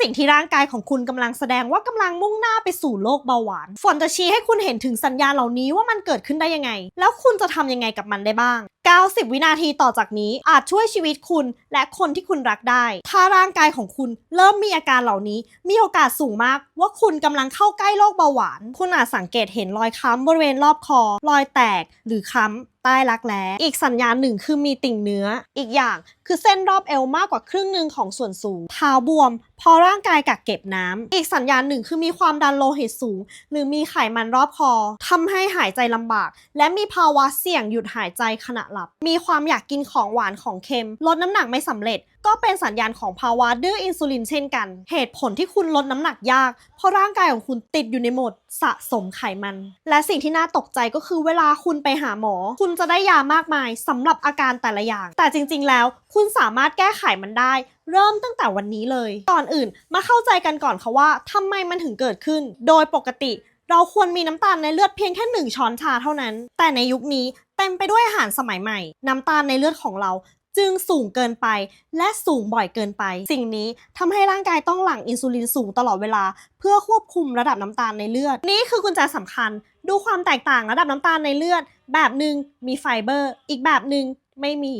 สิ่งที่ร่างกายของคุณกำลังแสดงว่ากำลังมุ่งหน้าไปสู่โรคเบาหวาน ฝนจะชี้ให้คุณเห็นถึงสัญญาณเหล่านี้ว่ามันเกิดขึ้นได้ยังไง แล้วคุณจะทำยังไงกับมันได้บ้าง 90 วินาทีต่อจากนี้อาจช่วยชีวิตคุณและคนที่คุณรักได้ ถ้าร่างกายของคุณเริ่มมีอาการเหล่านี้ มีโอกาสสูงมาก ว่าคุณกำลังเข้าใกล้โรคเบาหวาน คุณอาจสังเกตเห็นรอยค้ำบริเวณรอบคอ รอยแตกหรือค้ำใต้รักแร้อีกสัญญาณหนึ่งคือมีติ่งเนื้อ อีกอย่าง คือเส้นรอบเอวมากกว่าครึ่งหนึ่งของส่วนสูง เท้าบวมเพอร่างกายกักเก็บน้ำอีกสัญญาณหนึ่งคือมีความดันโลหิตสูง หรือมีไขมันรอบคอทำให้หายใจลำบาก และมีภาวะเสี่ยงหยุดหายใจขณะหลับ มีความอยากกินของหวานของเค็ม ลดน้ำหนักไม่สำเร็จ ก็เป็นสัญญาณของภาวะดื้ออินซูลินเช่นกัน เหตุผลที่คุณลดน้ำหนักยาก เพราะร่างกายของคุณติดอยู่ในโหมดสะสมไขมัน และสิ่งที่น่าตกใจก็คือเวลาคุณไปหาหมอ คุณจะได้ยามากมายสำหรับอาการแต่ละอย่าง แต่จริง ๆ แล้วคุุณสามารถแก้ไขมันได้ เริ่มตั้งแต่วันนี้เลย ก่อนอื่นมาเข้าใจกันก่อนค่ะว่าทำไมมันถึงเกิดขึ้น โดยปกติ เราควรมีน้ำตาลในเลือดเพียงแค่หนึ่งช้อนชาเท่านั้น แต่ในยุคนี้เต็มไปด้วยอาหารสมัยใหม่ น้ำตาลในเลือดของเราจึงสูงเกินไปและสูงบ่อยเกินไป สิ่งนี้ทำให้ร่างกายต้องหลั่งอินซูลินสูงตลอดเวลา เพื่อควบคุมระดับน้ำตาลในเลือด นี่คือกุญแจสำคัญ ดูความแตกต่างระดับน้ำตาลในเลือด แบบหนึ่งมีไฟเบอร์ อีกแบบหนึ่งไม่มี